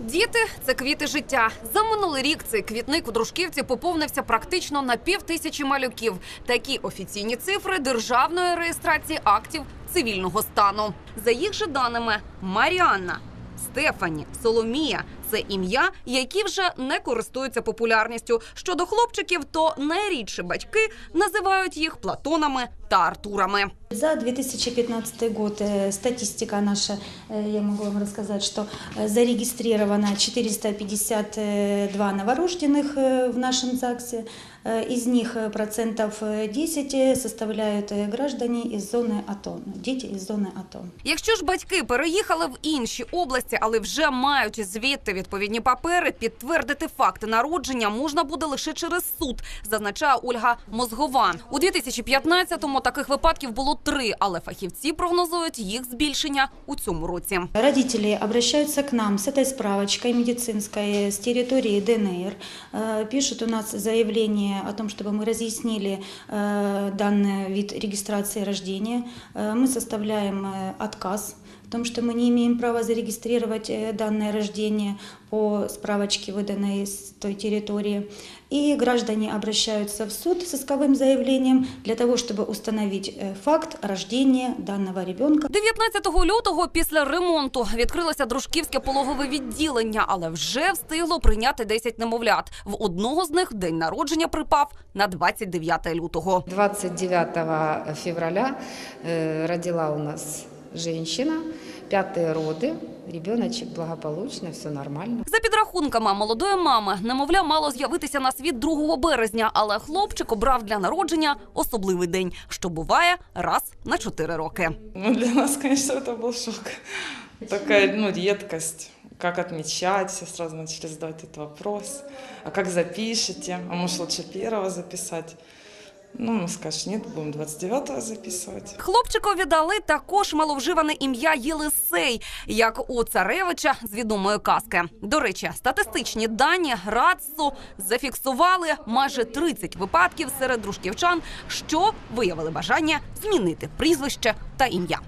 Діти це квіти життя. За минулий рік цей квітник у дружківці поповнився практично на пів тисячі малюків. Такі офіційні цифри державної реєстрації актів цивільного стану. За їх же даними, Маріанна, Стефані, Соломія це ім'я, які вже не користуються популярністю. Щодо хлопчиків, то найрідше батьки називають їх Платонами та Артурами. За 2015 год э, статистика наша, э, я могу вам рассказать, что э, зарегистрировано 452 новорожденных э, в нашем ЗАГСе. Э, Из них э, процентов э, 10 составляют э, граждане из зоны АТО, дети из зоны АТО. Якщо ж батьки переїхали в інші області, але вже мають звідти відповідні папери, підтвердити факти народження можна буде лише через суд, зазначає Ольга Мозгова. У 2015-му таких випадків було три, але фахівці прогнозують їх збільшення у цьому році. Родители обращаются к нам с этой справочкой медицинской с территории ДНР, э, пишут у нас заявление о том, чтобы мы разъяснили э, данный вид регистрации рождения. Э, Мы составляем э, отказ в том, что мы не имеем права зарегистрировать э, данное рождение по справочке, выданной с той территории. И граждане обращаются в суд с исковым заявлением для того, чтобы установить э, факт рождения данного ребенка. 19 лютого після ремонту відкрилося дружківське пологове відділення, але вже встигло прийняти 10 немовлят. В одного з них день народження припав на 29 лютого. 29 февраля э, родила у нас женщина, пятые роды, ребеночек благополучно, все нормально. За підрахунками молодої мами, немовля мало з'явитися на світ 2 березня, але хлопчик обрав для народження особливий день, що буває раз на 4 роки. Ну, для нас, конечно, это был шок. Такая, ну, редкость. Как отмечать? Все сразу начали задавать этот вопрос. А как запишете? А может, лучше первого записать? Ну, скажеш, ні, будемо будем 29-го записувати. Хлопчикові дали також маловживане ім'я Єлисей, як у царевича з відомої казки. До речі, статистичні дані РАЦУ зафіксували майже 30 випадків серед дружківчан, що виявили бажання змінити прізвище та ім'я.